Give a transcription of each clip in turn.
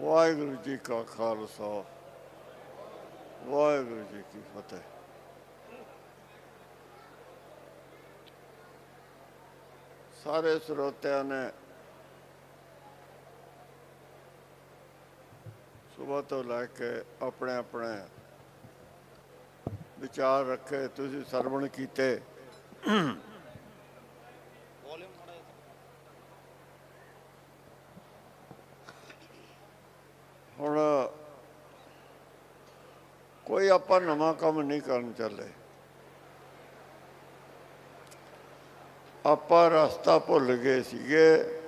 ਵਾਹਿਗੁਰੂ ਜੀ ਕਾ ਖਾਲਸਾ, ਵਾਹਿਗੁਰੂ ਜੀ ਕੀ ਫਤਿਹ। ਸਾਰੇ ਸਰੋਤਿਆਂ ਨੇ ਸਵੇਰ ਤੋਂ ਲੈ ਕੇ ਆਪਣੇ ਆਪਣੇ ਵਿਚਾਰ ਰੱਖੇ, ਤੁਸੀਂ ਸਰਵਣ ਕੀਤੇ ਹੁਣ ਕੋਈ ਆਪਾਂ ਨਵਾਂ ਕੰਮ ਨਹੀਂ ਕਰਨ ਚੱਲੇ। ਆਪਾਂ ਰਸਤਾ ਭੁੱਲ ਗਏ ਸੀਗੇ।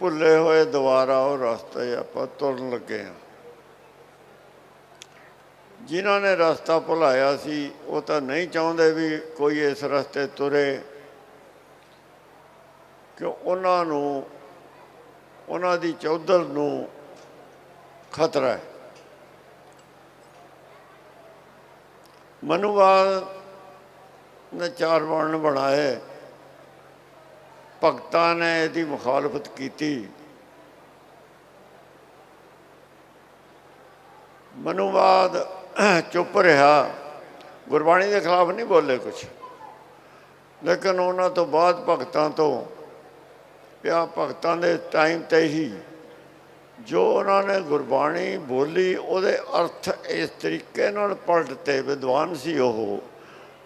ਭੁੱਲੇ ਹੋਏ ਦੁਬਾਰਾ ਉਹ ਰਸਤੇ ਆਪਾਂ ਤੁਰਨ ਲੱਗੇ ਆ ਜਿਨ੍ਹਾਂ ਨੇ ਰਸਤਾ ਭੁਲਾਇਆ ਸੀ, ਉਹ ਤਾਂ ਨਹੀਂ ਚਾਹੁੰਦੇ ਵੀ ਕੋਈ ਇਸ ਰਸਤੇ ਤੁਰੇ। ਕਿ ਉਹਨਾਂ ਨੂੰ, ਉਹਨਾਂ ਦੀ ਚੌਧਰ ਨੂੰ ਖਤਰਾ ਹੈ। ਮਨੁਵਾਦ ਨੇ ਚਾਰ ਵਰਣ ਬਣਾਏ। ਭਗਤਾਂ ਨੇ ਇਹਦੀ ਮੁਖਾਲਫਤ ਕੀਤੀ। ਮਨੁਵਾਦ ਚੁੱਪ ਰਿਹਾ। ਗੁਰਬਾਣੀ ਦੇ ਖਿਲਾਫ ਨਹੀਂ ਬੋਲੇ ਕੁਝ ਲੇਕਿਨ ਉਹਨਾਂ ਤੋਂ ਬਾਅਦ ਭਗਤਾਂ ਤੋਂ ਪਿਆ ਭਗਤਾਂ ਦੇ ਟਾਈਮ ਤੇ ਹੀ ਜੋ ਉਹਨਾਂ ਨੇ ਗੁਰਬਾਣੀ ਬੋਲੀ, ਉਹਦੇ ਅਰਥ ਇਸ ਤਰੀਕੇ ਨਾਲ ਪਲਟਤੇ, ਵਿਦਵਾਨ ਸੀ ਉਹ,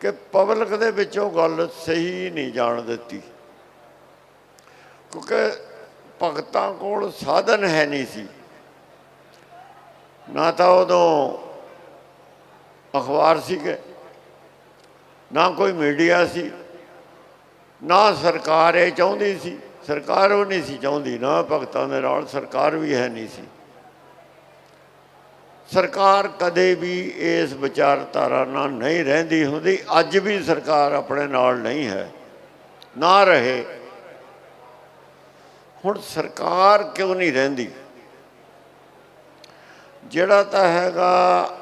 ਕਿ ਪਬਲਿਕ ਦੇ ਵਿੱਚੋਂ ਗੱਲ ਸਹੀ ਨਹੀਂ ਜਾਣ ਦਿੱਤੀ। ਕਿਉਂਕਿ ਭਗਤਾਂ ਕੋਲ ਸਾਧਨ ਹੈ ਨਹੀਂ ਸੀ। ਨਾ ਤਾਂ ਉਦੋਂ ਅਖਬਾਰ ਸੀਗੇ, ਨਾ ਕੋਈ ਮੀਡੀਆ ਸੀ, ਨਾ ਸਰਕਾਰ ਇਹ ਚਾਹੁੰਦੀ ਸੀ ਸਰਕਾਰ ਉਹ ਨਹੀਂ ਸੀ ਚਾਹੁੰਦੀ ਨਾ, ਭਗਤਾਂ ਦੇ ਨਾਲ ਸਰਕਾਰ ਵੀ ਹੈ ਨਹੀਂ ਸੀ। ਸਰਕਾਰ ਕਦੇ ਵੀ ਇਸ ਵਿਚਾਰਧਾਰਾ ਨਾਲ ਨਹੀਂ ਰਹਿੰਦੀ ਹੁੰਦੀ, ਅੱਜ ਵੀ ਸਰਕਾਰ ਆਪਣੇ ਨਾਲ ਨਹੀਂ ਹੈ, ਨਾ ਰਹੇ। ਹੁਣ ਸਰਕਾਰ ਕਿਉਂ ਨਹੀਂ ਰਹਿੰਦੀ? ਜਿਹੜਾ ਤਾਂ ਹੈਗਾ,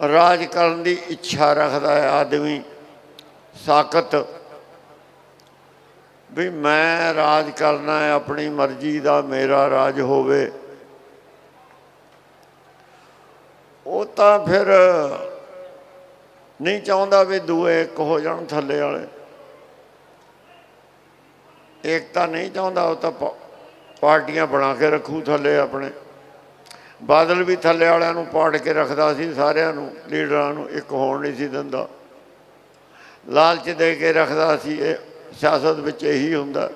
ਰਾਜ ਕਰਨ ਦੀ ਇੱਛਾ ਰੱਖਦਾ ਹੈ ਆਦਮੀ, ਸਾਖਤ ਵੀ ਮੈਂ ਰਾਜ ਕਰਨਾ ਹੈ, ਆਪਣੀ ਮਰਜ਼ੀ ਦਾ ਮੇਰਾ ਰਾਜ ਹੋਵੇ। ਉਹ ਤਾਂ ਫਿਰ ਨਹੀਂ ਚਾਹੁੰਦਾ ਵੀ ਦੂਏ ਇੱਕ ਹੋ ਜਾਣ ਥੱਲੇ ਵਾਲੇ। ਇੱਕ ਤਾਂ ਨਹੀਂ ਚਾਹੁੰਦਾ, ਉਹ ਤਾਂ ਪਾਰਟੀਆਂ ਬਣਾ ਕੇ ਰੱਖੂ ਥੱਲੇ ਆਪਣੇ। ਬਾਦਲ ਵੀ ਥੱਲੇ ਵਾਲਿਆਂ ਨੂੰ ਪਾੜ ਕੇ ਰੱਖਦਾ ਸੀ, ਸਾਰਿਆਂ ਨੂੰ, ਲੀਡਰਾਂ ਨੂੰ, ਇੱਕ ਹੋਣ ਨਹੀਂ ਸੀ ਦਿੰਦਾ। ਲਾਲਚ ਦੇ ਕੇ ਰੱਖਦਾ ਸੀ ਇਹ। ਸਿਆਸਤ ਵਿੱਚ ਇਹੀ ਹੁੰਦਾ।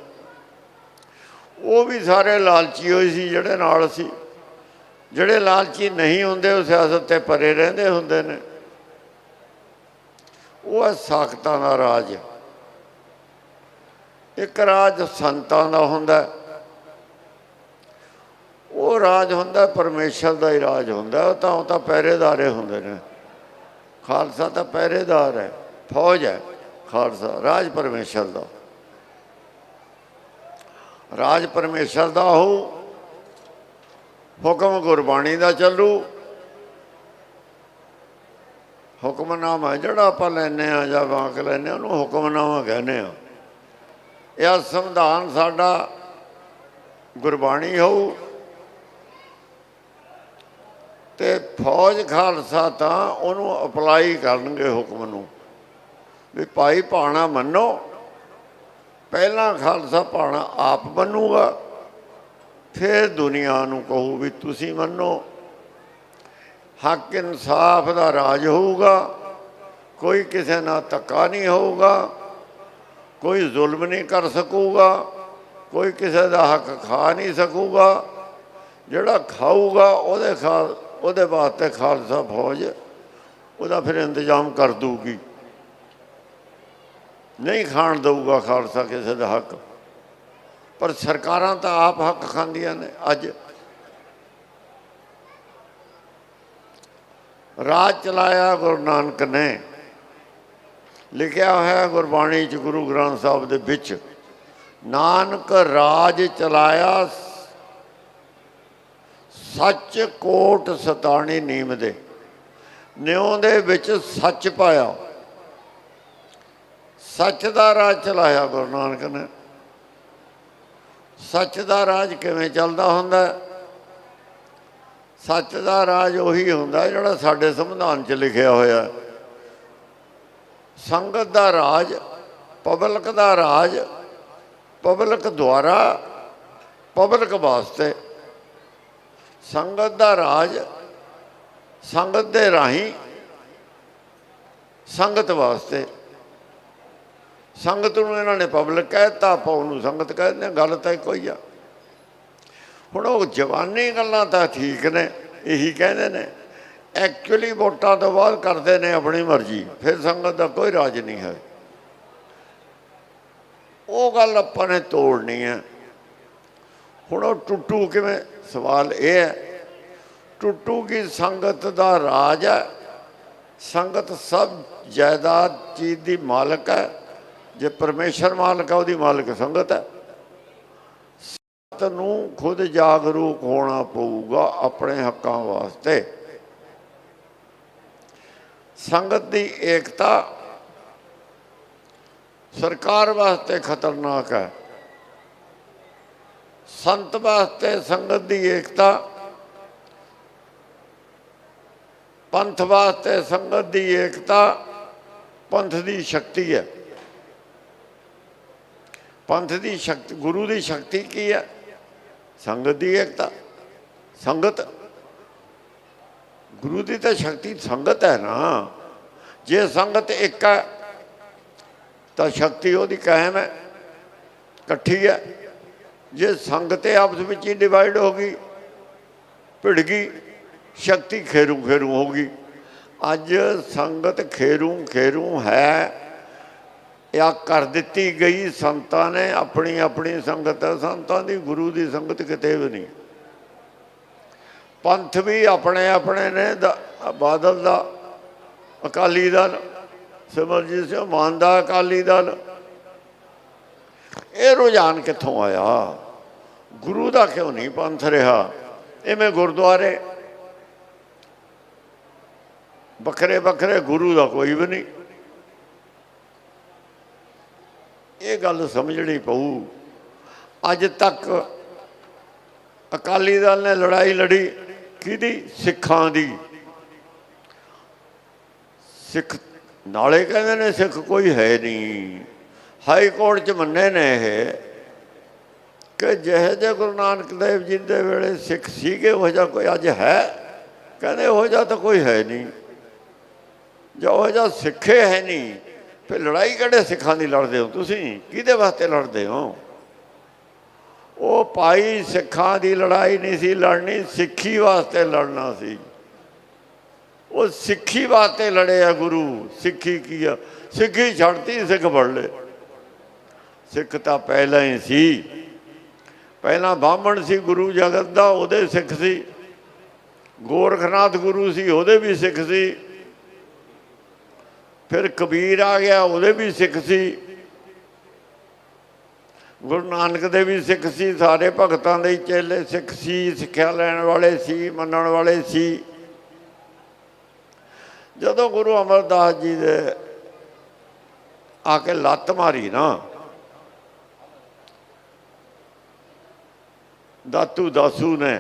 ਉਹ ਵੀ ਸਾਰੇ ਲਾਲਚੀ ਹੋਏ ਸੀ ਜਿਹੜੇ ਨਾਲ ਸੀ। ਜਿਹੜੇ ਲਾਲਚੀ ਨਹੀਂ ਹੁੰਦੇ, ਉਹ ਸਿਆਸਤ ਤੇ ਪਰੇ ਰਹਿੰਦੇ ਹੁੰਦੇ ਨੇ। ਉਹ ਹੈ ਸਾਖਤਾਂ ਦਾ ਰਾਜ। ਇੱਕ ਰਾਜ ਸੰਤਾਂ ਦਾ ਹੁੰਦਾ। ਉਹ ਰਾਜ ਹੁੰਦਾ, ਪਰਮੇਸ਼ਰ ਦਾ ਹੀ ਰਾਜ ਹੁੰਦਾ। ਉਹ ਤਾਂ ਉਹ ਤਾਂ ਪਹਿਰੇਦਾਰੇ ਹੁੰਦੇ ਨੇ। ਖਾਲਸਾ ਤਾਂ ਪਹਿਰੇਦਾਰ ਹੈ, ਫੌਜ ਹੈ। ਖਾਲਸਾ, ਰਾਜ ਪਰਮੇਸ਼ਰ ਦਾ। ਰਾਜ ਪਰਮੇਸ਼ਰ ਦਾ ਹੋ, ਹੁਕਮ ਗੁਰਬਾਣੀ ਦਾ ਚੱਲੂ। ਹੁਕਮਨਾਮਾ ਜਿਹੜਾ ਆਪਾਂ ਲੈਨੇ ਆ ਜਾਂ ਵਾਕ ਲੈਨੇ ਆ ਉਹਨੂੰ ਹੁਕਮਨਾਮਾ ਕਹਿੰਦੇ ਆ ਇਹ ਸੰਵਿਧਾਨ ਸਾਡਾ, ਗੁਰਬਾਣੀ ਹੋਊ। ਤੇ ਫੌਜ ਖਾਲਸਾ ਤਾਂ ਉਹਨੂੰ ਅਪਲਾਈ ਕਰਨਗੇ ਹੁਕਮ ਨੂੰ। ਵੀ ਭਾਈ ਪਾਣਾ ਮੰਨੋ, ਪਹਿਲਾਂ ਖਾਲਸਾ ਪਾਣਾ ਆਪ ਮੰਨੂਗਾ, ਫਿਰ ਦੁਨੀਆ ਨੂੰ ਕਹੂ ਵੀ ਤੁਸੀਂ ਮੰਨੋ। ਹੱਕ ਇਨਸਾਫ ਦਾ ਰਾਜ ਹੋਊਗਾ, ਕੋਈ ਕਿਸੇ ਨਾਲ ਧੱਕਾ ਨਹੀਂ ਹੋਊਗਾ, ਕੋਈ ਜ਼ੁਲਮ ਨਹੀਂ ਕਰ ਸਕੂਗਾ, ਕੋਈ ਕਿਸੇ ਦਾ ਹੱਕ ਖਾ ਨਹੀਂ ਸਕੂਗਾ। ਜਿਹੜਾ ਖਾਊਗਾ ਉਹਦੇ ਖਾ ਉਹਦੇ ਵਾਸਤੇ ਖਾਲਸਾ ਫੌਜ ਉਹਦਾ ਫਿਰ ਇੰਤਜ਼ਾਮ ਕਰ ਦੂਗੀ। ਨਹੀਂ ਖਾਣ ਦਊਗਾ ਖਾਲਸਾ ਕਿਸੇ ਦਾ ਹੱਕ। ਪਰ ਸਰਕਾਰਾਂ ਤਾਂ ਆਪ ਹੱਕ ਖਾਂਦੀਆਂ ਨੇ ਅੱਜ। ਰਾਜ ਚਲਾਇਆ ਗੁਰੂ ਨਾਨਕ ਨੇ। ਲਿਖਿਆ ਹੋਇਆ ਗੁਰਬਾਣੀ ਚ ਗੁਰੂ ਗ੍ਰੰਥ ਸਾਹਿਬ ਦੇ ਵਿੱਚ, ਨਾਨਕ ਰਾਜ ਚਲਾਇਆ ਸੱਚ ਕੋਟ ਸਤਾਣੀ ਨੀਮ ਦੇ। ਨਿਉ ਦੇ ਵਿੱਚ ਸੱਚ ਪਾਇਆ। ਸੱਚ ਦਾ ਰਾਜ ਚਲਾਇਆ ਗੁਰੂ ਨਾਨਕ ਨੇ। ਸੱਚ ਦਾ ਰਾਜ ਕਿਵੇਂ ਚੱਲਦਾ ਹੁੰਦਾ ਸੱਚ ਦਾ ਰਾਜ ਉਹੀ ਹੁੰਦਾ ਜਿਹੜਾ ਸਾਡੇ ਸੰਵਿਧਾਨ 'ਚ ਲਿਖਿਆ ਹੋਇਆ ਸੰਗਤ ਦਾ ਰਾਜ, ਪਬਲਿਕ ਦਾ ਰਾਜ, ਪਬਲਿਕ ਦੁਆਰਾ, ਪਬਲਿਕ ਵਾਸਤੇ। ਸੰਗਤ ਦਾ ਰਾਜ ਸੰਗਤ ਦੇ ਰਾਹੀਂ ਸੰਗਤ ਵਾਸਤੇ। ਸੰਗਤ ਨੂੰ ਇਹਨਾਂ ਨੇ ਪਬਲਿਕ ਕਹਿਤਾ ਆਪਾਂ ਉਹਨੂੰ ਸੰਗਤ ਕਹਿੰਦੇ ਹਾਂ, ਗੱਲ ਤਾਂ ਇੱਕੋ ਹੀ ਆ। ਹੁਣ ਉਹ ਜਵਾਨੀ ਗੱਲਾਂ ਤਾਂ ਠੀਕ ਨੇ ਇਹੀ ਕਹਿੰਦੇ ਨੇ ਐਕਚੁਅਲੀ ਵੋਟਾਂ ਤੋਂ ਬਾਅਦ ਕਰਦੇ ਨੇ ਆਪਣੀ ਮਰਜ਼ੀ ਫਿਰ ਸੰਗਤ ਦਾ ਕੋਈ ਰਾਜ ਨਹੀਂ ਹੈ। ਉਹ ਗੱਲ ਆਪਾਂ ਨੇ ਤੋੜਨੀ ਹੈ। ਹੁਣ ਉਹ ਟੁੱਟੂ ਕਿਵੇਂ? ਸਵਾਲ ਇਹ ਹੈ ਟੁੱਟੂ ਕੀ ਸੰਗਤ ਦਾ ਰਾਜ ਹੈ? ਸੰਗਤ ਸਭ ਜਾਇਦਾਦ ਚੀਜ਼ ਦੀ ਮਾਲਕ ਹੈ? ਜੇ ਪਰਮੇਸ਼ਰ ਮਾਲਕ ਹੈ ਉਹਦੀ ਮਾਲਕ ਸੰਗਤ ਹੈ। ਸੰਗਤ ਨੂੰ ਖੁਦ ਜਾਗਰੂਕ ਹੋਣਾ ਪਊਗਾ ਆਪਣੇ ਹੱਕਾਂ ਵਾਸਤੇ। ਸੰਗਤ ਦੀ ਏਕਤਾ ਸਰਕਾਰ ਵਾਸਤੇ ਖਤਰਨਾਕ ਹੈ। ਸੰਤ ਵਾਸਤੇ ਸੰਗਤ ਦੀ ਏਕਤਾ, ਪੰਥ ਵਾਸਤੇ ਸੰਗਤ ਦੀ ਏਕਤਾ, ਪੰਥ ਦੀ ਸ਼ਕਤੀ ਹੈ। ਪੰਥ ਦੀ ਸ਼ਕਤੀ, ਗੁਰੂ ਦੀ ਸ਼ਕਤੀ ਕੀ ਹੈ? ਸੰਗਤ ਦੀ ਏਕਤਾ। ਸੰਗਤ। ਗੁਰੂ ਦੀ ਤਾਂ ਸ਼ਕਤੀ ਸੰਗਤ ਹੈ ਨਾ। ਜੇ ਸੰਗਤ ਇੱਕ ਹੈ, ਤਾਂ ਸ਼ਕਤੀ ਉਹਦੀ ਕਾਇਮ ਹੈ, ਇਕੱਠੀ ਹੈ। ਜੇ ਸੰਗਤ ਆਪਸ ਵਿੱਚ ਹੀ ਡਿਵਾਈਡ ਹੋ ਗਈ, ਭਿੜ ਗਈ, ਸ਼ਕਤੀ ਖੇਰੂ ਖੇਰੂ ਹੋ ਗਈ। ਅੱਜ ਸੰਗਤ ਖੇਰੂ ਖੇਰੂ ਹੈ। ਜਾਂ ਕਰ ਦਿੱਤੀ ਗਈ ਸੰਤਾਂ ਨੇ ਆਪਣੀ ਆਪਣੀ ਸੰਗਤ ਹੈ। ਸੰਤਾਂ ਦੀ ਗੁਰੂ ਦੀ ਸੰਗਤ ਕਿਤੇ ਵੀ ਨਹੀਂ। ਪੰਥ ਵੀ ਆਪਣੇ ਆਪਣੇ ਨੇ, ਦ- ਬਾਦਲ ਦਾ, ਅਕਾਲੀ ਦਲ, ਸਿਮਰਜੀਤ ਸਿੰਘ ਮਾਨ ਦਾ ਅਕਾਲੀ ਦਲ। ਇਹ ਰੁਝਾਨ ਕਿੱਥੋਂ ਆਇਆ? ਗੁਰੂ ਦਾ ਕਿਉਂ ਨਹੀਂ ਪੰਥ ਰਿਹਾ? ਇਵੇਂ ਗੁਰਦੁਆਰੇ ਵੱਖਰੇ ਵੱਖਰੇ ਗੁਰੂ ਦਾ ਕੋਈ ਵੀ ਨਹੀਂ। ਇਹ ਗੱਲ ਸਮਝਣੀ ਪਊ। ਅੱਜ ਤੱਕ ਅਕਾਲੀ ਦਲ ਨੇ ਲੜਾਈ ਲੜੀ ਕਿਹਦੀ? ਸਿੱਖਾਂ ਦੀ। ਸਿੱਖ ਨਾਲੇ ਕਹਿੰਦੇ ਨੇ ਸਿੱਖ ਕੋਈ ਹੈ ਨਹੀਂ। ਹਾਈ ਕੋਰਟ ਚ ਮੰਨੇ ਨੇ ਇਹ ਕਿ ਜਿਹੇ ਜਿਹੇ ਗੁਰੂ ਨਾਨਕ ਦੇਵ ਜੀ ਦੇ ਵੇਲੇ ਸਿੱਖ ਸੀਗੇ, ਉਹ ਜਿਹਾ ਕੋਈ ਅੱਜ ਹੈ? ਕਹਿੰਦੇ ਉਹ ਜਿਹਾ ਤਾਂ ਕੋਈ ਹੈ ਨਹੀਂ। ਜੋ ਉਹ ਜਿਹਾ ਸਿੱਖੇ ਹੈ ਨਹੀਂ। ਫਿਰ ਲੜਾਈ ਕਿਹੜੇ ਸਿੱਖਾਂ ਦੀ ਲੜਦੇ ਹੋ ਤੁਸੀਂ? ਕਿਹਦੇ ਵਾਸਤੇ ਲੜਦੇ ਹੋ? ਉਹ ਭਾਈ ਸਿੱਖਾਂ ਦੀ ਲੜਾਈ ਨਹੀਂ ਸੀ ਲੜਨੀ, ਸਿੱਖੀ ਵਾਸਤੇ ਲੜਨਾ ਸੀ। ਉਹ ਸਿੱਖੀ ਵਾਸਤੇ ਲੜੇ ਆ ਗੁਰੂ। ਸਿੱਖੀ ਕੀ ਆ? ਸਿੱਖੀ ਛੱਡਤੀ, ਸਿੱਖ ਫੜ ਲਏ। ਸਿੱਖ ਤਾਂ ਪਹਿਲਾਂ ਹੀ ਸੀ। ਪਹਿਲਾਂ ਬਾਹਮਣ ਸੀ, ਗੁਰੂ ਜਗਤ ਦਾ ਉਹਦੇ ਸਿੱਖ ਸੀ। ਗੋਰਖਨਾਥ ਗੁਰੂ ਸੀ, ਉਹਦੇ ਵੀ ਸਿੱਖ ਸੀ। ਫਿਰ ਕਬੀਰ ਆ ਗਿਆ, ਉਹਦੇ ਵੀ ਸਿੱਖ ਸੀ। ਗੁਰੂ ਨਾਨਕ ਦੇ ਵੀ ਸਿੱਖ ਸੀ, ਸਾਰੇ ਭਗਤਾਂ ਦੇ ਚੇਲੇ ਸਿੱਖ ਸੀ, ਸਿੱਖਿਆ ਲੈਣ ਵਾਲੇ ਸੀ, ਮੰਨਣ ਵਾਲੇ ਸੀ। ਜਦੋਂ ਗੁਰੂ ਅਮਰਦਾਸ ਜੀ ਦੇ ਆ ਕੇ ਲੱਤ ਮਾਰੀ ਨਾ, ਦਾਤੂ ਦਾਸੂ ਨੇ,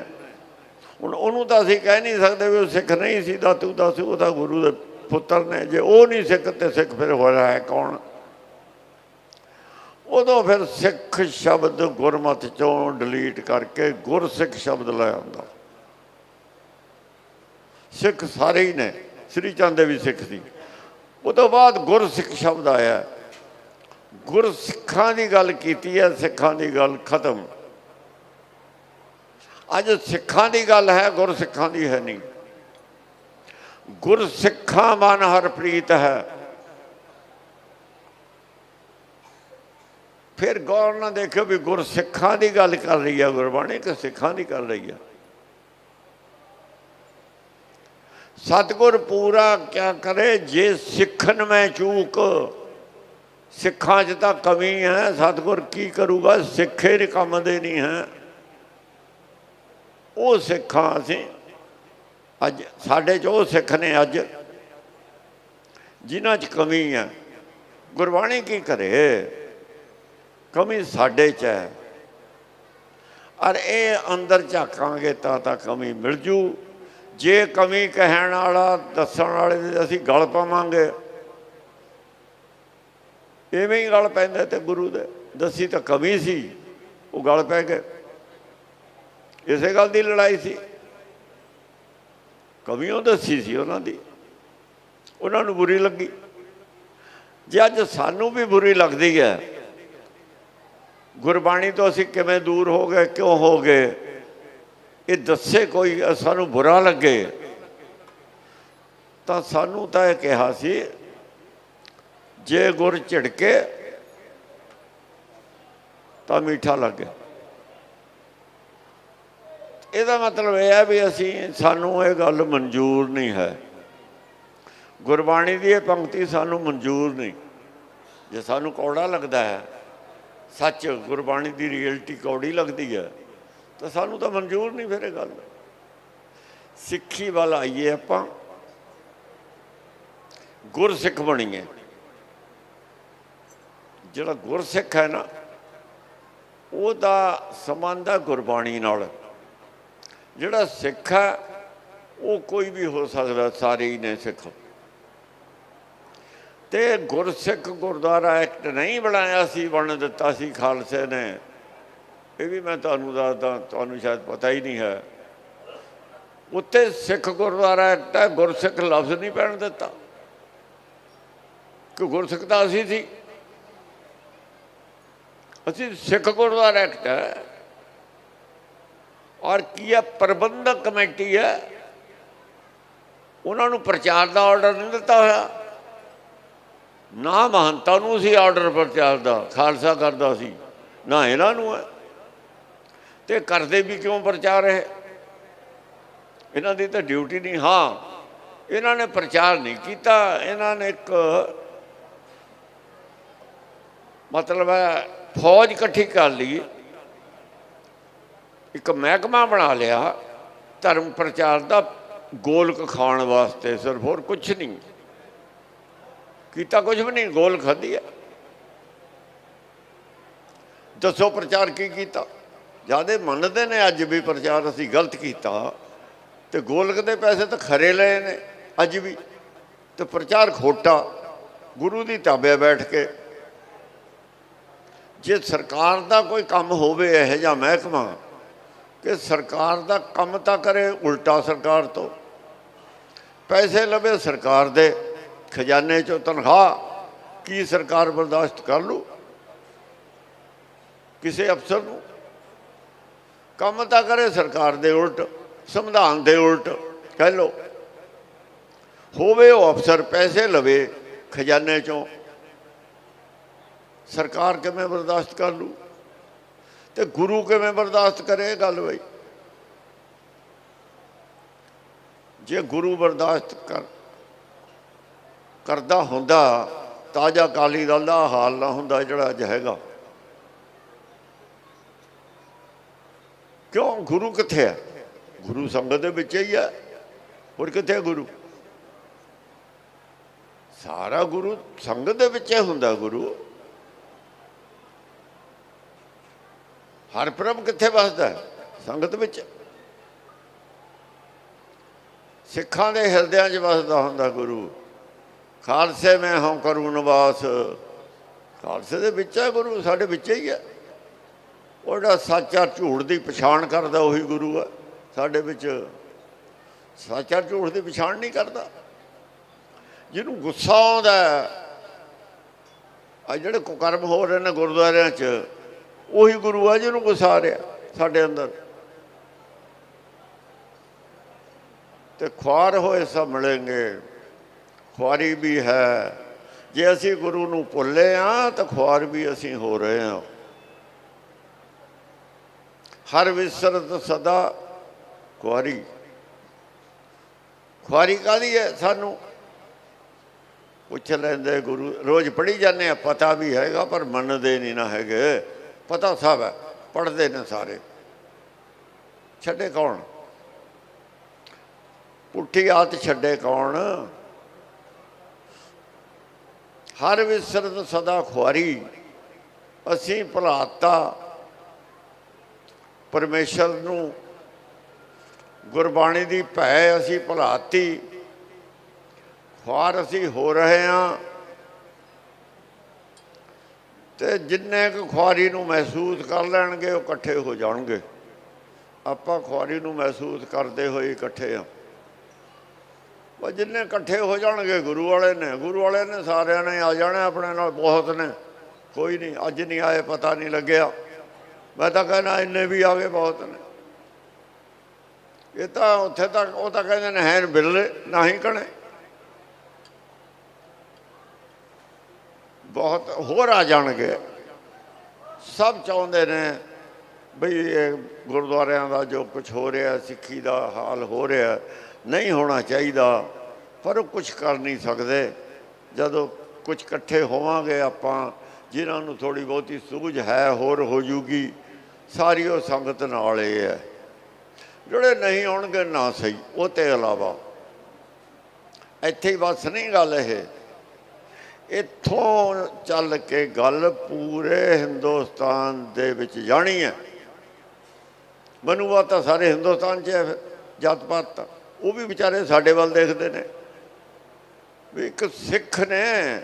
ਹੁਣ ਉਹਨੂੰ ਤਾਂ ਅਸੀਂ ਕਹਿ ਨਹੀਂ ਸਕਦੇ ਵੀ ਉਹ ਸਿੱਖ ਨਹੀਂ ਸੀ, ਦਾਤੂ ਦਾਸੂ ਉਹ ਤਾਂ ਗੁਰੂ ਦੇ ਪੁੱਤਰ ਨੇ, ਜੇ ਉਹ ਨਹੀਂ ਸਿੱਖ ਤੇ ਸਿੱਖ ਫਿਰ ਹੋ ਰਿਹਾ ਹੈ ਕੌਣ? ਉਦੋਂ ਫਿਰ ਸਿੱਖ ਸ਼ਬਦ ਗੁਰਮਤ ਚੋਂ ਡਿਲੀਟ ਕਰਕੇ ਗੁਰਸਿੱਖ ਸ਼ਬਦ ਲੈ ਆਉਂਦਾ। ਸਿੱਖ ਸਾਰੇ ਹੀ ਨੇ, ਸ੍ਰੀ ਚੰਦ ਦੇ ਵੀ ਸਿੱਖ ਸੀ। ਉਹ ਤੋਂ ਬਾਅਦ ਗੁਰਸਿੱਖ ਸ਼ਬਦ ਆਇਆ। ਗੁਰਸਿੱਖਾਂ ਦੀ ਗੱਲ ਕੀਤੀ ਹੈ, ਸਿੱਖਾਂ ਦੀ ਗੱਲ ਖਤਮ। ਅੱਜ ਸਿੱਖਾਂ ਦੀ ਗੱਲ ਹੈ, ਗੁਰਸਿੱਖਾਂ ਦੀ ਹੈ ਨਹੀਂ। ਗੁਰਸਿੱਖਾਂ ਮਨ ਹਰਪ੍ਰੀਤ ਹੈ। ਫਿਰ ਗੌਰ ਨਾਲ ਦੇਖਿਓ ਵੀ ਗੁਰਸਿੱਖਾਂ ਦੀ ਗੱਲ ਕਰ ਰਹੀ ਹੈ ਗੁਰਬਾਣੀ ਕਿ ਸਿੱਖਾਂ ਦੀ ਕਰ ਰਹੀ ਹੈ ਸਤਗੁਰ ਪੂਰਾ ਕਿਆ ਕਰੇ, ਜੇ ਸਿੱਖਣ ਮੈਂ ਚੂਕ, ਸਿੱਖਾਂ 'ਚ ਤਾਂ ਕਮੀ ਹੈ, ਸਤਗੁਰ ਕੀ ਕਰੂਗਾ, ਸਿੱਖੇ ਦੇ ਕੰਮ ਦੇ ਨਹੀਂ ਹੈ। ਉਹ ਸਿੱਖਾਂ ਅਸੀਂ ਅੱਜ ਸਾਡੇ 'ਚ ਉਹ ਸਿੱਖ ਨੇ ਅੱਜ, ਜਿਨ੍ਹਾਂ 'ਚ ਕਮੀ ਹੈ ਗੁਰਬਾਣੀ ਕੀ ਕਰੇ? ਕਮੀ ਸਾਡੇ 'ਚ ਹੈ। ਔਰ ਇਹ ਅੰਦਰ ਝਾਕਾਂਗੇ ਤਾਂ ਤਾਂ ਕਮੀ ਮਿਲ ਜੂ। ਜੇ ਕਮੀ ਕਹਿਣ ਵਾਲਾ, ਦੱਸਣ ਵਾਲੇ ਦੇ ਅਸੀਂ ਗਲ ਪਾਵਾਂਗੇ। ਐਵੇਂ ਹੀ ਗਲ ਪੈਂਦੇ ਤੇ ਗੁਰੂ ਦੇ, ਦੱਸੀ ਤਾਂ ਕਮੀ ਸੀ, ਉਹ ਗਲ ਪੈ ਗਏ। ਇਸੇ ਗੱਲ ਦੀ ਲੜਾਈ ਸੀ। ਕਮੀਆਂ ਦੱਸੀ ਸੀ ਉਹਨਾਂ ਦੀ। ਉਹਨਾਂ ਨੂੰ ਬੁਰੀ ਲੱਗੀ। ਜੇ ਅੱਜ ਸਾਨੂੰ ਵੀ ਬੁਰੀ ਲੱਗਦੀ ਹੈ, ਗੁਰਬਾਣੀ ਤੋਂ ਅਸੀਂ ਕਿਵੇਂ ਦੂਰ ਹੋ ਗਏ, ਕਿਉਂ ਹੋ ਗਏ, ਇਹ ਦੱਸੇ ਕੋਈ ਸਾਨੂੰ ਬੁਰਾ ਲੱਗੇ, ਤਾਂ ਸਾਨੂੰ ਤਾਂ ਇਹ ਕਿਹਾ ਸੀ, ਜੇ ਗੁਰ ਝਿੜਕੇ ਤਾਂ ਮਿੱਠਾ ਲੱਗੇ। ਇਹਦਾ ਮਤਲਬ ਇਹ ਹੈ ਵੀ ਅਸੀਂ, ਸਾਨੂੰ ਇਹ ਗੱਲ ਮਨਜ਼ੂਰ ਨਹੀਂ ਹੈ। ਗੁਰਬਾਣੀ ਦੀ ਇਹ ਪੰਕਤੀ ਸਾਨੂੰ ਮਨਜ਼ੂਰ ਨਹੀਂ। ਜੇ ਸਾਨੂੰ ਕੌੜਾ ਲੱਗਦਾ ਹੈ, ਸੱਚ ਗੁਰਬਾਣੀ ਦੀ ਰਿਐਲਿਟੀ ਕੌੜੀ ਲੱਗਦੀ ਹੈ, ਤਾਂ ਸਾਨੂੰ ਤਾਂ ਮਨਜ਼ੂਰ ਨਹੀਂ ਫਿਰ ਇਹ ਗੱਲ। ਸਿੱਖੀ ਵੱਲ ਆਈਏ ਆਪਾਂ, ਗੁਰਸਿੱਖ ਬਣੀਏ। ਜਿਹੜਾ ਗੁਰਸਿੱਖ ਹੈ ਨਾ, ਉਹਦਾ ਸੰਬੰਧ ਹੈ ਗੁਰਬਾਣੀ ਨਾਲ। ਜਿਹੜਾ ਸਿੱਖ ਹੈ, ਉਹ ਕੋਈ ਵੀ ਹੋ ਸਕਦਾ, ਸਾਰੇ ਹੀ ਨੇ ਸਿੱਖ। ਤੇ ਗੁਰਸਿੱਖ ਗੁਰਦੁਆਰਾ ਐਕਟ ਨਹੀਂ ਬਣਾਇਆ ਸੀ ਬਣ ਦਿੱਤਾ ਸੀ ਖਾਲਸੇ ਨੇ। ਇਹ ਵੀ ਮੈਂ ਤੁਹਾਨੂੰ ਦੱਸਦਾ, ਤੁਹਾਨੂੰ ਸ਼ਾਇਦ ਪਤਾ ਹੀ ਨਹੀਂ ਹੈ। ਉੱਤੇ ਸਿੱਖ ਗੁਰਦੁਆਰਾ ਐਕਟ ਹੈ, ਗੁਰਸਿੱਖ ਲਫ਼ਜ਼ ਨਹੀਂ ਪੈਣ ਦਿੱਤਾ। ਕਿ ਗੁਰਸਿੱਖ ਤਾਂ ਅਸੀਂ ਸੀ। ਅਸੀਂ ਸਿੱਖ ਗੁਰਦੁਆਰਾ ਐਕਟ ਹੈ। ਔਰ ਕੀ ਹੈ ਪ੍ਰਬੰਧਕ ਕਮੇਟੀ ਹੈ ਉਹਨਾਂ ਨੂੰ ਪ੍ਰਚਾਰ ਦਾ ਆਰਡਰ ਨਹੀਂ ਦਿੱਤਾ ਹੋਇਆ। ਨਾ ਮਹੰਤਾਂ ਨੂੰ ਸੀ ਆਰਡਰ ਪ੍ਰਚਾਰ ਦਾ, ਖਾਲਸਾ ਕਰਦਾ ਸੀ, ਨਾ ਇਹਨਾਂ ਨੂੰ ਹੈ। ਤੇ ਕਰਦੇ ਵੀ ਕਿਉਂ ਪ੍ਰਚਾਰ ਹੈ ਇਹਨਾਂ ਦੀ ਤਾਂ ਡਿਊਟੀ ਨਹੀਂ, ਹਾਂ, ਇਹਨਾਂ ਨੇ ਪ੍ਰਚਾਰ ਨਹੀਂ ਕੀਤਾ, ਇਹਨਾਂ ਨੇ ਇੱਕ ਮਤਲਬ ਹੈ, ਫੌਜ ਇਕੱਠੀ ਕਰ ਲਈ। ਇੱਕ ਮਹਿਕਮਾ ਬਣਾ ਲਿਆ, ਧਰਮ ਪ੍ਰਚਾਰ ਦਾ ਗੋਲਕ ਖਾਣ ਵਾਸਤੇ ਸਿਰਫ ਹੋਰ ਕੁਝ ਨਹੀਂ। ਕੀਤਾ ਕੁਝ ਵੀ ਨਹੀਂ, ਗੋਲ ਖਾਧੀ ਹੈ ਦੱਸੋ ਪ੍ਰਚਾਰ ਕੀ ਕੀਤਾ? ਜਿਆਦੇ ਮੰਨਦੇ ਨੇ, ਅੱਜ ਵੀ ਪ੍ਰਚਾਰ ਅਸੀਂ ਗਲਤ ਕੀਤਾ। ਤੇ ਗੋਲਕ ਦੇ ਪੈਸੇ ਤਾਂ ਖਰੇ ਲਏ ਨੇ, ਅੱਜ ਵੀ। ਤੇ ਪ੍ਰਚਾਰ ਖੋਟਾ, ਗੁਰੂ ਦੀ ਤਾਬੇ ਬੈਠ ਕੇ। ਜੇ ਸਰਕਾਰ ਦਾ ਕੋਈ ਕੰਮ ਹੋਵੇ, ਇਹ ਜਿਹਾ ਮਹਿਕਮਾ ਕਿ ਸਰਕਾਰ ਦਾ ਕੰਮ ਤਾਂ ਕਰੇ, ਉਲਟਾ ਸਰਕਾਰ ਤੋਂ। ਪੈਸੇ ਲਵੇ ਸਰਕਾਰ ਦੇ, ਖਜ਼ਾਨੇ ਚੋਂ ਤਨਖਾਹ, ਕੀ ਸਰਕਾਰ ਬਰਦਾਸ਼ਤ ਕਰ ਲੂ? ਕਿਸੇ ਅਫਸਰ ਨੂੰ? ਕੰਮ ਤਾਂ ਕਰੇ ਸਰਕਾਰ ਦੇ ਉਲਟ, ਸੰਵਿਧਾਨ ਦੇ ਉਲਟ, ਕਹਿ ਲੋ ਹੋਵੇ ਉਹ ਅਫਸਰ ਪੈਸੇ ਲਵੇ, ਖਜ਼ਾਨੇ ਚੋਂ, ਸਰਕਾਰ ਕਿਵੇਂ ਬਰਦਾਸ਼ਤ ਕਰ ਲੂ? ਤੇ ਗੁਰੂ ਕਿਵੇਂ ਬਰਦਾਸ਼ਤ ਕਰੇ ਗੱਲ ਬਈ? ਜੇ ਗੁਰੂ ਬਰਦਾਸ਼ਤ ਕਰ, ਕਰਦਾ ਹੁੰਦਾ, ਤਾਜਾ ਕਾਲੀ ਦਲ ਦਾ ਹਾਲ ਨਾ ਹੁੰਦਾ, ਜਿਹੜਾ ਅੱਜ ਹੈਗਾ। ਕਿਉਂ? ਗੁਰੂ ਕਿੱਥੇ ਹੈ ਗੁਰੂ ਸੰਗਤ ਦੇ ਵਿੱਚ ਹੀ ਹੈ ਹੋਰ ਕਿੱਥੇ ਹੈ ਗੁਰੂ? ਸਾਰਾ ਗੁਰੂ ਸੰਗਤ ਦੇ ਵਿੱਚ ਹੁੰਦਾ ਗੁਰੂ। ਹਰ ਪ੍ਰਭ ਕਿੱਥੇ ਵਸਦਾ ਹੈ? ਸੰਗਤ ਵਿੱਚ। ਸਿੱਖਾਂ ਦੇ ਹਿਰਦਿਆਂ 'ਚ ਵਸਦਾ ਹੁੰਦਾ ਗੁਰੂ। ਖਾਲਸੇ ਮੈਂ ਹਾਂ ਕਰੂ ਨਿਵਾਸ। ਖਾਲਸੇ ਦੇ ਵਿੱਚ ਹੈ ਗੁਰੂ, ਸਾਡੇ ਵਿੱਚ ਹੀ ਹੈ। ਉਹਦਾ ਸੱਚਾ ਝੂਠ ਦੀ ਪਛਾਣ ਕਰਦਾ, ਉਹੀ ਗੁਰੂ ਹੈ। ਸਾਡੇ ਵਿੱਚ ਸੱਚਾ ਝੂਠ ਦੀ ਪਛਾਣ ਨਹੀਂ ਕਰਦਾ। ਜਿਹਨੂੰ ਗੁੱਸਾ ਆਉਂਦਾ ਆ ਜਿਹੜੇ ਕੁਕਰਮ ਹੋ ਰਹੇ ਨੇ ਗੁਰਦੁਆਰਿਆਂ 'ਚ ਉਹੀ ਗੁਰੂ ਆ ਜਿਹਨੂੰ ਗੁੱਸਾ ਰਿਹਾ ਸਾਡੇ ਅੰਦਰ। ਤੇ ਖੁਆਰ ਹੋਏ ਸਭ ਮਿਲेंगे ਖੁਆਰੀ ਵੀ ਹੈ। ਜੇ ਅਸੀਂ ਗੁਰੂ ਨੂੰ ਭੁੱਲੇ ਆ, ਤਾਂ ਖੁਆਰ ਵੀ ਅਸੀਂ ਹੋ ਰਹੇ ਹਾਂ ਹਰ ਵਿਸਰਤ ਸਦਾ ਖੁਆਰੀ। ਖੁਆਰੀ ਕਾਦੀ ਹੈ ਸਾਨੂੰ? ਪੁੱਛ ਲੈਂਦੇ ਗੁਰੂ, ਰੋਜ਼ ਪੜ੍ਹੀ ਜਾਂਦੇ ਆ, ਪਤਾ ਵੀ ਹੈਗਾ ਪਰ ਮੰਨਦੇ ਨਹੀਂ ਨਾ ਹੈਗੇ। ਪਤਾ ਸਭ ਹੈ, ਪੜ੍ਹਦੇ ਨੇ ਸਾਰੇ। ਛੱਡੇ ਕੌਣ? ਪੁੱਠੀ ਆਤ ਛੱਡੇ ਕੌਣ? ਹਰ ਵਿਸਰਤ ਸਦਾ ਖੁਆਰੀ। ਅਸੀਂ ਭੁਲਾਤਾ ਪਰਮੇਸ਼ਰ ਨੂੰ ਗੁਰਬਾਣੀ ਦੀ ਭੈ ਅਸੀਂ ਭੁਲਾਤੀ ਖੁਆਰ ਅਸੀਂ ਹੋ ਰਹੇ ਹਾਂ। ਤੇ ਜਿੰਨੇ ਕੁ ਖੁਆਰੀ ਨੂੰ ਮਹਿਸੂਸ ਕਰ ਲੈਣਗੇ, ਉਹ ਇਕੱਠੇ ਹੋ ਜਾਣਗੇ। ਆਪਾਂ ਖੁਆਰੀ ਨੂੰ ਮਹਿਸੂਸ ਕਰਦੇ ਹੋਏ ਇਕੱਠੇ ਆ ਉਹ ਜਿੰਨੇ ਇਕੱਠੇ ਹੋ ਜਾਣਗੇ, ਗੁਰੂ ਵਾਲੇ ਨੇ, ਗੁਰੂ ਵਾਲੇ ਨੇ ਸਾਰਿਆਂ ਨੇ ਆ ਜਾਣਾ ਆਪਣੇ ਨਾਲ, ਬਹੁਤ ਨੇ। ਕੋਈ ਨਹੀਂ, ਅੱਜ ਨਹੀਂ ਆਏ, ਪਤਾ ਨਹੀਂ ਲੱਗਿਆ। ਮੈਂ ਤਾਂ ਕਹਿੰਦਾ, ਇੰਨੇ ਵੀ ਆ ਗਏ, ਬਹੁਤ ਨੇ। ਇਹ ਤਾਂ ਉੱਥੇ ਤੱਕ, ਉਹ ਤਾਂ ਕਹਿੰਦੇ ਨੇ ਹੈ ਬਿਰਲੇ ਨਹੀਂ ਕਣੇ। ਬਹੁਤ ਹੋਰ ਆ ਜਾਣਗੇ। ਸਭ ਚਾਹੁੰਦੇ ਨੇ ਬਈ ਇਹ ਗੁਰਦੁਆਰਿਆਂ ਦਾ ਜੋ ਕੁਝ ਹੋ ਰਿਹਾ, ਸਿੱਖੀ ਦਾ ਹਾਲ ਹੋ ਰਿਹਾ, ਨਹੀਂ ਹੋਣਾ ਚਾਹੀਦਾ। ਪਰ ਉਹ ਕੁਝ ਕਰ ਨਹੀਂ ਸਕਦੇ। ਜਦੋਂ ਕੁਝ ਇਕੱਠੇ ਹੋਵਾਂਗੇ ਆਪਾਂ, ਜਿਨ੍ਹਾਂ ਨੂੰ ਥੋੜੀ ਬਹੁਤੀ ਸੂਝ ਹੈ, ਹੋਰ ਹੋ ਜੂਗੀ, ਸਾਰੀ ਉਹ ਸੰਗਤ ਨਾਲ ਇਹ ਹੈ। ਜਿਹੜੇ ਨਹੀਂ ਆਉਣਗੇ ਨਾ ਸਹੀ, ਉਹ ਤੇ ਇਲਾਵਾ। ਇੱਥੇ ਹੀ ਬਸ ਨਹੀਂ ਗੱਲ ਇਹ। ਇੱਥੋਂ ਚੱਲ ਕੇ ਗੱਲ ਪੂਰੇ ਹਿੰਦੁਸਤਾਨ ਦੇ ਵਿੱਚ ਜਾਣੀ ਹੈ। ਮਨੂਆ ਤਾਂ ਸਾਰੇ ਹਿੰਦੁਸਤਾਨ 'ਚ ਹੈ ਜਾਤ ਪਾਤ ਤਾਂ। ਉਹ ਵੀ ਵਿਚਾਰੇ ਸਾਡੇ ਵੱਲ ਦੇਖਦੇ ਨੇ। ਵੀ ਇੱਕ ਸਿੱਖ ਨੇ,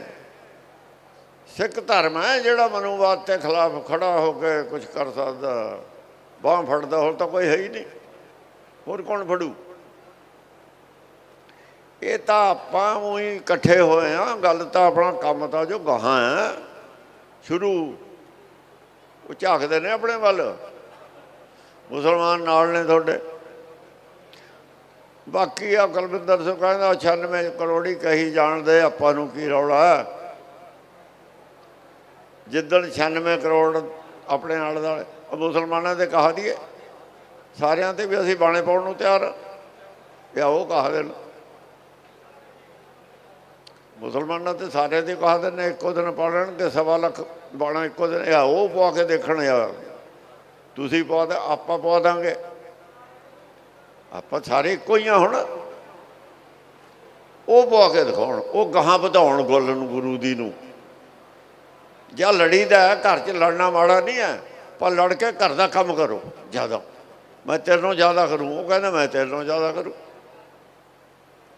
ਸਿੱਖ ਧਰਮ ਹੈ ਜਿਹੜਾ ਮਨੂਵਾਦ ਦੇ ਖਿਲਾਫ ਖੜਾ ਹੋ ਕੇ ਕੁਝ ਕਰ ਸਕਦਾ। ਬਾਹ ਫੜਦਾ ਹੋਰ ਤਾਂ ਕੋਈ ਹੈ ਹੀ ਨਹੀਂ। ਹੋਰ ਕੌਣ ਫੜੂ? ਇਹ ਤਾਂ ਆਪਾਂ ਉਹੀ ਇਕੱਠੇ ਹੋਏ ਆ ਗੱਲ ਤਾਂ ਆਪਣਾ ਕੰਮ ਤਾਂ ਜੋ ਗਾਹਾਂ ਹੈ। ਸ਼ੁਰੂ। ਉਹ ਝਾਕਦੇ ਨੇ ਆਪਣੇ ਵੱਲ। ਮੁਸਲਮਾਨ ਨਾਲ ਨੇ ਤੁਹਾਡੇ। ਬਾਕੀ ਆ ਕੁਲਵਿੰਦਰ ਸਿੰਘ ਕਹਿੰਦਾ 96 ਕਰੋੜੀ ਕਹੀ ਜਾਣਦੇ, ਆਪਾਂ ਨੂੰ ਕੀ ਰੌਲਾ ਜਿੱਦਣ 96 ਕਰੋੜ ਆਪਣੇ ਨਾਲ ਦਾ ਮੁਸਲਮਾਨਾਂ ਦੇ ਕਹਾ ਦੀਏ ਸਾਰਿਆਂ ਤੇ ਵੀ ਅਸੀਂ ਬਾਣੇ ਪਾਉਣ ਨੂੰ ਤਿਆਰ। ਹਾਂ। ਉਹ ਕਹਾ ਦੇਣ। ਮੁਸਲਮਾਨਾਂ ਤੇ ਸਾਰਿਆਂ ਦੀ ਕਹਾ ਦਿੰਦੇ ਨੇ ਇੱਕੋ ਦਿਨ ਪੜਨ ਲੈਣਗੇ ਸਵਾ ਲੱਖ ਬਾਣਾ ਇੱਕੋ ਦਿਨ। ਆ ਉਹ ਪਵਾ ਕੇ ਦੇਖਣ ਆ। ਤੁਸੀਂ ਪਵਾ ਦੇ ਆਪਾਂ ਪਵਾ ਦਾਂਗੇ। ਆਪਾਂ ਸਾਰੇ ਇੱਕੋ ਹੀ ਆ ਹੁਣ। ਉਹ ਪਵਾ ਕੇ ਦਿਖਾਉਣ ਉਹ ਗਾਹਾਂ ਵਧਾਉਣ ਗੁੱਲ ਨੂੰ ਗੁਰੂ ਦੀ ਨੂੰ। ਜਾਂ ਲੜੀਦਾ ਹੈ, ਘਰ 'ਚ ਲੜਨਾ ਮਾੜਾ ਨਹੀਂ ਹੈ ਪਰ ਲੜ ਕੇ ਘਰ ਦਾ ਕੰਮ ਕਰੋ ਜ਼ਿਆਦਾ। ਮੈਂ ਤੇਰੇ ਨਾਲੋਂ ਜ਼ਿਆਦਾ ਕਰੂੰ ਉਹ ਕਹਿੰਦਾ ਮੈਂ ਤੇਰੇ ਨਾਲੋਂ ਜ਼ਿਆਦਾ ਕਰੂੰ।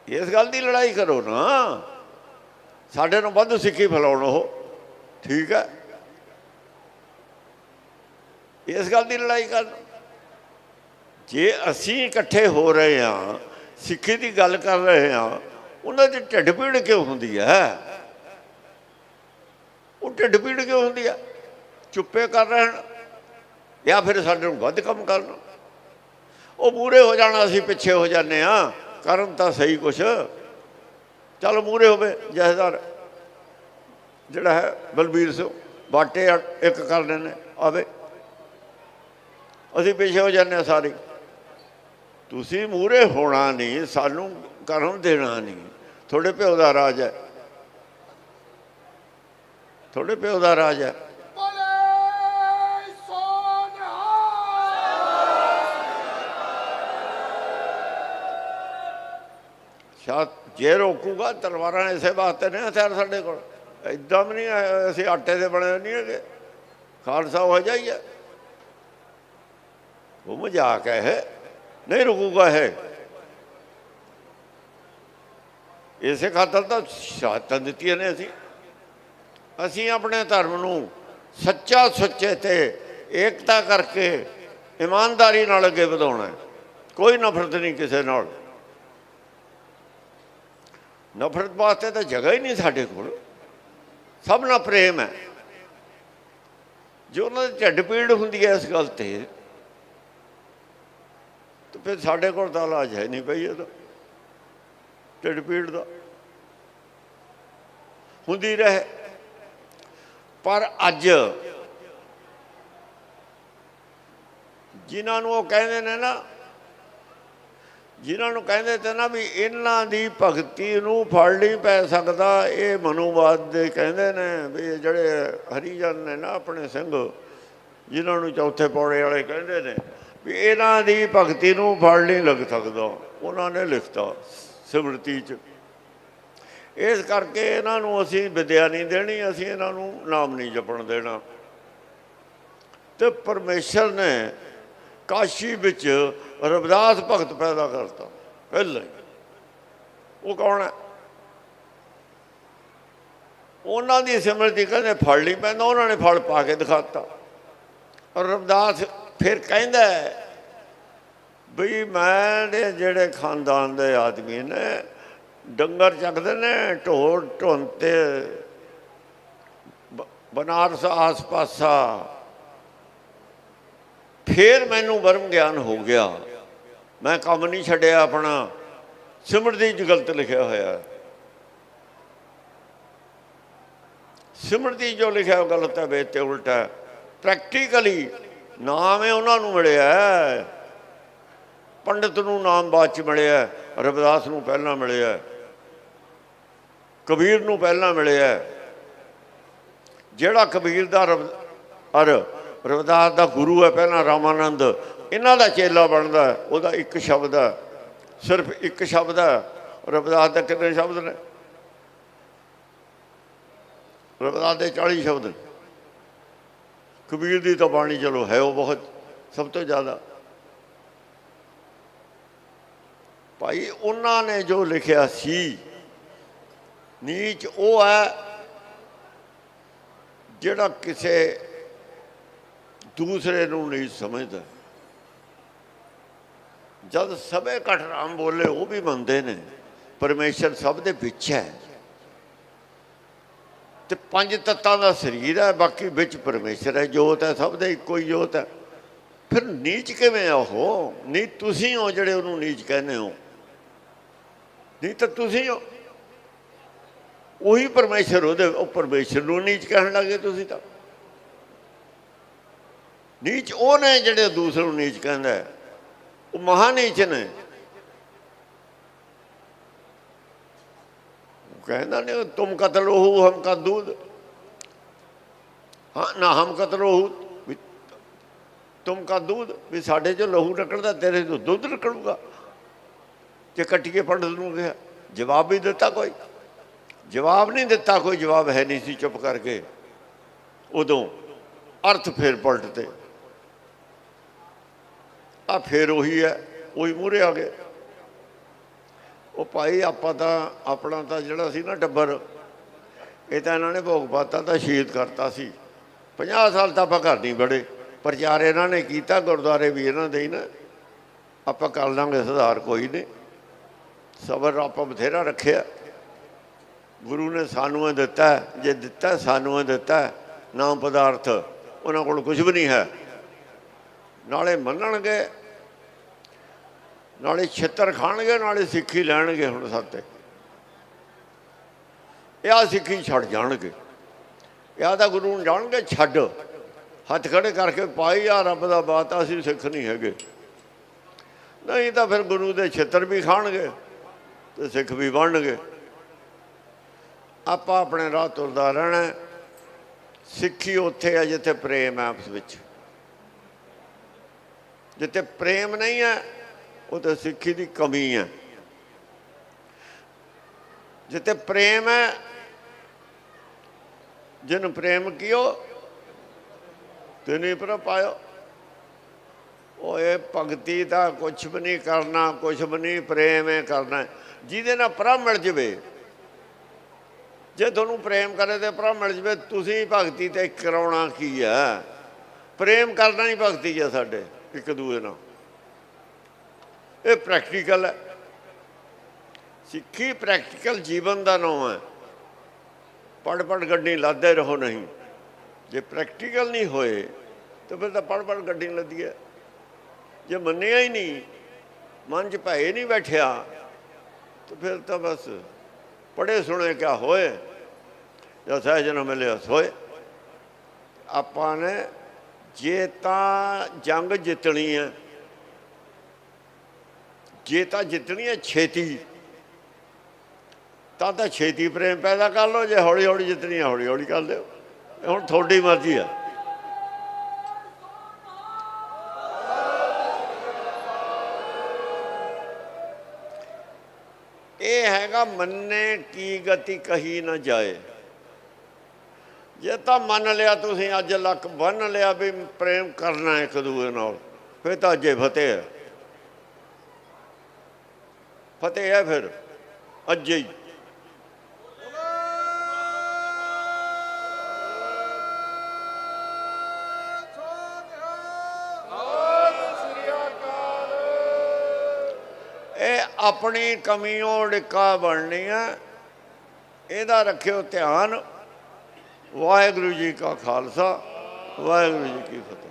ਇਸ ਗੱਲ ਦੀ ਲੜਾਈ ਕਰੋ ਨਾ। ਸਾਡੇ ਨੂੰ ਵੱਧ ਸਿੱਖੀ ਫੈਲਾਉਣ ਉਹ। ਠੀਕ ਹੈ? ਇਸ ਗੱਲ ਦੀ ਲੜਾਈ ਕਰਨ ਜੇ ਅਸੀਂ ਇਕੱਠੇ ਹੋ ਰਹੇ ਹਾਂ, ਸਿੱਖੀ ਦੀ ਗੱਲ ਕਰ ਰਹੇ ਹਾਂ, ਉਹਨਾਂ ਦੀ ਢਿੱਡ ਪੀੜ ਕਿਉਂ ਹੁੰਦੀ ਹੈ? ਉਹ ਢਿੱਡ ਪੀੜ ਕਿਉਂ ਹੁੰਦੀ ਹੈ? ਚੁੱਪੇ ਕਰ ਰਹਿਣ ਜਾਂ ਫਿਰ ਸਾਡੇ ਨੂੰ ਵੱਧ ਕੰਮ ਕਰਨ। ਉਹ ਪੂਰੇ ਹੋ ਜਾਣਾ ਅਸੀਂ ਪਿੱਛੇ ਹੋ ਜਾਂਦੇ ਆ ਕਰਨ ਤਾਂ ਸਹੀ ਕੁਛ। ਚੱਲ ਮੂਰੇ ਹੋਵੇ, ਜਹਦਾਰ। ਜਿਹੜਾ ਹੈ, ਬਲਬੀਰ ਸਿੰਘ, ਬਾਟੇ ਇੱਕ ਕਰਦੇ ਨੇ ਆਵੇ। ਅਸੀਂ ਪਿੱਛੇ ਹੋ ਜਾਂਦੇ ਆ ਸਾਰੇ। ਤੁਸੀਂ ਮੂਰੇ ਹੋਣਾ ਨਹੀਂ, ਸਾਨੂੰ ਕਰਨ ਦੇਣਾ ਨਹੀਂ। ਤੁਹਾਡੇ ਪਿਓ ਦਾ ਰਾਜ ਹੈ। ਤੁਹਾਡੇ ਪਿਓ ਦਾ ਰਾਜ ਹੈ। ਬੋਲੇ ਜੇ ਰੋਕੂਗਾ ਤਲਵਾਰਾਂ ਇਸੇ ਵਾਸਤੇ ਨੇ ਹਥਿਆਰ ਸਾਡੇ ਕੋਲ। ਇਦਾਂ ਵੀ ਨਹੀਂ ਅਸੀਂ ਆਟੇ ਦੇ ਬਣੇ ਨਹੀਂ ਹੈਗੇ। ਖਾਲਸਾ ਹੋ ਜਾਈਏ ਉਹ ਮਜ਼ਾਕ ਹੈ ਇਹ। ਨਹੀਂ ਰੁਕੂਗਾ ਇਹ। ਇਸੇ ਖਾਤਰ ਤਾਂ ਸ਼ਹਾਦਤਾਂ ਦਿੱਤੀਆਂ ਨੇ ਅਸੀਂ। ਅਸੀਂ ਆਪਣੇ ਧਰਮ ਨੂੰ ਸੱਚਾ ਸੁੱਚੇ ਤੇ ਏਕਤਾ ਕਰਕੇ ਇਮਾਨਦਾਰੀ ਨਾਲ ਅੱਗੇ ਵਧਾਉਣਾ ਕੋਈ ਨਫ਼ਰਤ ਨਹੀਂ ਕਿਸੇ ਨਾਲ। ਨਫ਼ਰਤ ਵਾਸਤੇ ਤਾਂ ਜਗ੍ਹਾ ਹੀ ਨਹੀਂ ਸਾਡੇ ਕੋਲ। ਸਭ ਨਾਲ ਪ੍ਰੇਮ ਹੈ। ਜੋ ਉਹਨਾਂ ਦੀ ਢਿੱਡ ਪੀੜ ਹੁੰਦੀ ਹੈ ਇਸ ਗੱਲ ਤੇ ਤੇ ਫਿਰ ਸਾਡੇ ਕੋਲ ਤਾਂ ਇਲਾਜ ਹੈ ਨਹੀਂ ਪਈ ਇਹਦਾ, ਢਿੱਡ ਪੀੜ ਦਾ। ਹੁੰਦੀ ਰਹੇ। ਪਰ ਅੱਜ ਜਿਨ੍ਹਾਂ ਨੂੰ ਉਹ ਕਹਿੰਦੇ ਨੇ ਨਾ ਜਿਨ੍ਹਾਂ ਨੂੰ ਕਹਿੰਦੇ ਤੇ ਨਾ ਵੀ ਇਹਨਾਂ ਦੀ ਭਗਤੀ ਨੂੰ ਫੜ ਨਹੀਂ ਪੈ ਸਕਦਾ, ਇਹ ਮਨੂਵਾਦ ਦੇ ਕਹਿੰਦੇ ਨੇ ਵੀ ਜਿਹੜੇ ਹਰੀਜਨ ਨੇ ਨਾ ਆਪਣੇ ਸਿੰਘ, ਜਿਨ੍ਹਾਂ ਨੂੰ ਚੌਥੇ ਪੌੜੇ ਵਾਲੇ ਕਹਿੰਦੇ ਨੇ ਵੀ ਇਹਨਾਂ ਦੀ ਭਗਤੀ ਨੂੰ ਫੜ ਨਹੀਂ ਲੱਗ ਸਕਦਾ, ਉਹਨਾਂ ਨੇ ਲਿਖਤਾ ਸਿਮਰਤੀ ਚ। ਇਸ ਕਰਕੇ ਇਹਨਾਂ ਨੂੰ ਅਸੀਂ ਵਿਦਿਆ ਨਹੀਂ ਦੇਣੀ, ਅਸੀਂ ਇਹਨਾਂ ਨੂੰ ਨਾਮ ਨਹੀਂ ਜਪਣ ਦੇਣਾ। ਤੇ ਪਰਮੇਸ਼ਰ ਨੇ ਕਾਸ਼ੀ ਵਿੱਚ ਰਵਿਦਾਸ ਭਗਤ ਪੈਦਾ ਕਰਤਾ ਪਹਿਲਾਂ ਹੀ। ਉਹ ਕੌਣ ਹੈ? ਉਹਨਾਂ ਦੀ ਸਿਮਰਤੀ ਕਹਿੰਦੇ ਫੜ ਨਹੀਂ ਪੈਂਦਾ ਉਹਨਾਂ ਨੇ ਫਲ ਪਾ ਕੇ ਦਿਖਾਤਾ। ਔਰ ਰਵਿਦਾਸ ਫਿਰ ਕਹਿੰਦਾ ਹੈ, ਬਈ ਮੈਂ ਦੇ ਜਿਹੜੇ ਖਾਨਦਾਨ ਦੇ ਆਦਮੀ ਨੇ ਡੰਗਰ ਚੱਕਦੇ ਨੇ ਢੋਲ ਢੁੰਨ ਬ- ਬਨਾਰਸ ਆਸ-ਪਾਸਾ ਫਿਰ ਮੈਨੂੰ ਵਰਮ ਗਿਆਨ ਹੋ ਗਿਆ। ਮੈਂ ਕੰਮ ਨਹੀਂ ਛੱਡਿਆ ਆਪਣਾ। ਸਿਮਰਦੀ ਚ ਗਲਤ ਲਿਖਿਆ ਹੋਇਆ। ਹੈ ਸਿਮਰਤੀ ਜੋ ਲਿਖਿਆ ਉਹ ਗਲਤ ਹੈ ਵੇਦ ਤੇ ਉਲਟਾ ਹੈ। ਪ੍ਰੈਕਟੀਕਲੀ ਨਾਮ ਹੈ ਉਹਨਾਂ ਨੂੰ ਮਿਲਿਆ ਹੈ। ਪੰਡਤ ਨੂੰ ਨਾਮ ਬਾਅਦ ਚ ਮਿਲਿਆ ਰਵਿਦਾਸ ਨੂੰ ਪਹਿਲਾਂ ਮਿਲਿਆ ਕਬੀਰ ਨੂੰ ਪਹਿਲਾਂ ਮਿਲਿਆ ਜਿਹੜਾ ਕਬੀਰ ਦਾ ਰਵ- ਅਰ ਰਵਿਦਾਸ ਦਾ ਗੁਰੂ ਹੈ ਪਹਿਲਾਂ ਰਾਮਾਨੰਦ। ਇਹਨਾਂ ਦਾ ਚੇਲਾ ਬਣਦਾ ਉਹਦਾ ਇੱਕ ਸ਼ਬਦ ਹੈ। ਸਿਰਫ ਇੱਕ ਸ਼ਬਦ ਹੈ। ਰਵਿਦਾਸ ਦਾ ਕਿੰਨੇ ਸ਼ਬਦ ਨੇ? ਰਵਿਦਾਸ ਦੇ 40 ਸ਼ਬਦ ਨੇ। ਕਬੀਰ ਦੀ ਤਾਂ ਬਾਣੀ ਚਲੋ ਹੈ ਉਹ ਬਹੁਤ, ਸਭ ਤੋਂ ਜ਼ਿਆਦਾ। ਭਾਈ, ਉਹਨਾਂ ਨੇ ਜੋ ਲਿਖਿਆ ਸੀ, ਨੀਚ ਉਹ ਹੈ ਜਿਹੜਾ ਕਿਸੇ ਦੂਸਰੇ ਨੂੰ ਨਹੀਂ ਸਮਝਦਾ। ਜਦ ਸਭੇ ਘਟ ਰਾਮ ਬੋਲੇ, ਉਹ ਵੀ ਮੰਨਦੇ ਨੇ, ਪਰਮੇਸ਼ਰ ਸਭ ਦੇ ਵਿੱਚ ਹੈ। ਤੇ ਪੰਜ ਤੱਤਾਂ ਦਾ ਸਰੀਰ ਹੈ, ਬਾਕੀ ਵਿੱਚ ਪਰਮੇਸ਼ਰ ਹੈ, ਜੋਤ ਹੈ, ਸਭ ਦੇ ਇੱਕੋ ਹੀ ਜੋਤ ਹੈ। ਫਿਰ ਨੀਚ ਕਿਵੇਂ ਆ ਉਹ? ਨਹੀਂ ਤੁਸੀਂ ਹੋ ਜਿਹੜੇ ਉਹਨੂੰ ਨੀਚ ਕਹਿੰਦੇ ਹੋ। ਨਹੀਂ ਤਾਂ ਤੁਸੀਂ ਹੋ। ਉਹੀ ਪਰਮੇਸ਼ਰ ਉਹਦੇ, ਉਹ ਪਰਮੇਸ਼ਰ ਨੂੰ ਨੀਚ ਕਹਿਣ ਲੱਗੇ ਤੁਸੀਂ ਤਾਂ। ਨੀਚ ਉਹ ਨੇ ਜਿਹੜੇ ਦੂਸਰੇ ਨੂੰ ਨੀਚ ਕਹਿੰਦਾ ਉਹ ਮਹਾ ਨੀਚ ਨੇ ਕਹਿੰਦਾ ਨੇ, ਤੁਮ ਕਤਲ ਹੋ ਹਮ ਕਾ ਦੂਧ ਹਾਂ, ਨਾ, ਹਮ ਕਤਲ ਹੋ ਵੀ ਤੁਮ ਕਾ ਦੂਧ ਵੀ ਸਾਡੇ ਚੋਂ ਲਹੂ ਨਿਕਲਦਾ, ਤੇਰੇ ਤੋਂ ਦੁੱਧ ਨਿਕਲੂਗਾ। ਤੇ ਕੱਟੀਏ ਪੰਡਤ ਨੂੰ ਕਿਹਾ, ਜਵਾਬ ਵੀ ਦਿੱਤਾ ਕੋਈ? ਜਵਾਬ ਨਹੀਂ ਦਿੱਤਾ ਕੋਈ, ਜਵਾਬ ਹੈ ਨਹੀਂ ਸੀ ਚੁੱਪ ਕਰਕੇ। ਉਦੋਂ ਅਰਥ ਫੇਰ ਪਲਟਦੇ। ਆ ਫੇਰ ਉਹੀ ਹੈ, ਉਹੀ ਮੂਰੇ ਆ ਗਏ। ਉਹ ਭਾਈ ਆਪਾਂ ਤਾਂ, ਆਪਣਾ ਤਾਂ ਜਿਹੜਾ ਸੀ ਨਾ ਟੱਬਰ, ਇਹ ਤਾਂ ਇਹਨਾਂ ਨੇ ਭੋਗ ਪਾਤਾ, ਤਾਂ ਸ਼ਹੀਦ ਕਰਤਾ ਸੀ। 50 ਸਾਲ ਤਾਂ ਆਪਾਂ ਘਰ ਨਹੀਂ ਬੜੇ ਪ੍ਰਚਾਰ ਇਹਨਾਂ ਨੇ ਕੀਤਾ, ਗੁਰਦੁਆਰੇ ਵੀ ਇਹਨਾਂ ਦੇ ਹੀ ਨਾ। ਆਪਾਂ ਕਰ ਲਾਂਗੇ ਸੁਧਾਰ, ਕੋਈ ਨਹੀਂ। ਸਬਰ ਆਪਾਂ ਬਥੇਰਾ ਰੱਖਿਆ। ਗੁਰੂ ਨੇ ਸਾਨੂੰ ਦਿੱਤਾ, ਜੇ ਦਿੱਤਾ, ਸਾਨੂੰ ਦਿੱਤਾ। ਨਾਮ ਪਦਾਰਥ, ਉਹਨਾਂ ਕੋਲ ਕੁਝ ਵੀ ਨਹੀਂ ਹੈ। ਨਾਲੇ ਮੰਨਣਗੇ ਨਾਲੇ ਛਿੱਤਰ ਖਾਣਗੇ, ਨਾਲੇ ਸਿੱਖੀ ਲੈਣਗੇ ਹੁਣ ਸਾਤੇ ਇਹ ਆ ਸਿੱਖੀ ਛੱਡ ਜਾਣਗੇ। ਇਹ ਤਾਂ ਗੁਰੂ ਨੂੰ ਜਾਣਗੇ, ਛੱਡ। ਹੱਥ ਖੜੇ ਕਰਕੇ ਪਾਈ ਆ ਰੱਬ ਦਾ ਬਾਤ, ਅਸੀਂ ਸਿੱਖ ਨਹੀਂ ਹੈਗੇ। ਨਹੀਂ ਤਾਂ ਫਿਰ ਗੁਰੂ ਦੇ ਛਿੱਤਰ ਵੀ ਖਾਣਗੇ ਤੇ ਸਿੱਖ ਵੀ ਬਣਨਗੇ। ਆਪਾਂ ਆਪਣੇ ਰਾਹ ਤੁਰਦਾ ਰਹਿਣਾ ਸਿੱਖੀ ਉੱਥੇ ਹੈ ਜਿੱਥੇ ਪ੍ਰੇਮ ਹੈ ਆਪਸ ਵਿੱਚ। ਜਿੱਥੇ ਪ੍ਰੇਮ ਨਹੀਂ ਹੈ ਉਹ ਤਾਂ ਸਿੱਖੀ ਦੀ ਕਮੀ ਹੈ ਜਿੱਥੇ ਪ੍ਰੇਮ ਹੈ ਜਿਨ ਪ੍ਰੇਮ ਕੀਓ, ਤਿਨੇ ਪਰ ਪਾਇਓ। ਉਹ ਇਹ ਭਗਤੀ ਦਾ ਕੁਝ ਵੀ ਨਹੀਂ ਕਰਨਾ ਕੁਝ ਵੀ ਨਹੀਂ ਪ੍ਰੇਮ ਹੈ ਕਰਨਾ। ਜਿਹਦੇ ਨਾਲ ਪ੍ਰਭ ਮਿਲ ਜਵੇ। ਜੇ ਤੁਹਾਨੂੰ ਪ੍ਰੇਮ ਕਰੇ ਤੇ ਪ੍ਰਭ ਮਿਲ ਜਵੇ, ਤੁਸੀਂ ਭਗਤੀ ਤੇ ਕਰਾਉਣਾ ਕੀ ਹੈ ਪ੍ਰੇਮ ਕਰਨਾ ਹੀ ਭਗਤੀ ਹੈ ਸਾਡੇ, ਇੱਕ ਦੂਜੇ ਨਾਲ। ਇਹ ਪ੍ਰੈਕਟੀਕਲ ਹੈ। ਸਿੱਖੀ ਪ੍ਰੈਕਟੀਕਲ ਜੀਵਨ ਦਾ ਨਾਮ ਹੈ। ਪੜ ਪੜ ਗੱਡੀ ਲਾਦੇ ਰਹੋ ਨਹੀਂ। ਜੇ ਪ੍ਰੈਕਟੀਕਲ ਨਹੀਂ ਹੋਏ, ਤਾਂ ਫਿਰ ਤਾਂ ਪੜ ਪੜ ਗੱਡੀ ਲੱਦੀ ਹੈ। ਜੇ ਮੰਨਿਆ ਹੀ ਨਹੀਂ, ਮਨ 'ਚ ਭੈ ਨਹੀਂ ਬੈਠਿਆ, ਤਾਂ ਫਿਰ ਤਾਂ ਬਸ ਪੜੇ ਸੁਣੇ ਕਿਆ ਹੋਏ, ਜਾਂ ਸਹਿਜਨ ਨਾ ਮਿਲਿਆ ਸੋਏ। ਆਪਾਂ ਨੇ ਜੇ ਤਾਂ ਜੰਗ ਜਿੱਤਣੀ ਹੈ ਜੇ ਤਾਂ ਜਿੱਤਣੀ ਹੈ ਛੇਤੀ। ਤਾਂ ਤਾਂ ਛੇਤੀ ਪ੍ਰੇਮ ਪੈਦਾ ਕਰ ਲਓ, ਜੇ ਹੌਲੀ ਹੌਲੀ ਜਿੱਤਣੀ ਹੈ ਹੌਲੀ ਹੌਲੀ ਕਰ ਲਿਓ। ਹੁਣ ਤੁਹਾਡੀ ਮਰਜ਼ੀ ਆ ਇਹ ਹੈਗਾ ਮੰਨੇ ਕੀ ਗਤੀ ਕਹੀ ਨਾ ਜਾਏ। ਜੇ ਤਾਂ ਮੰਨ ਲਿਆ ਤੁਸੀਂ, ਅੱਜ ਲੱਕ ਬੰਨ ਲਿਆ ਵੀ ਪ੍ਰੇਮ ਕਰਨਾ ਹੈ ਇੱਕ ਦੂਜੇ ਨਾਲ, ਫਿਰ ਤਾਂ ਅੱਜੇ ਫਤਿਹ ਹੈ। ਫਤਿਹ ਹੈ ਫਿਰ, ਅੱਜੇ ਹੀ। ਇਹ ਆਪਣੀ ਕਮੀਆਂ ਡਿੱਕਾ ਬਣਨੀ ਹੈ ਇਹਦਾ ਰੱਖਿਓ ਧਿਆਨ। ਵਾਹਿਗੁਰੂ ਜੀ ਕਾ ਖਾਲਸਾ, ਵਾਹਿਗੁਰੂ ਜੀ ਕੀ ਫਤਿਹ।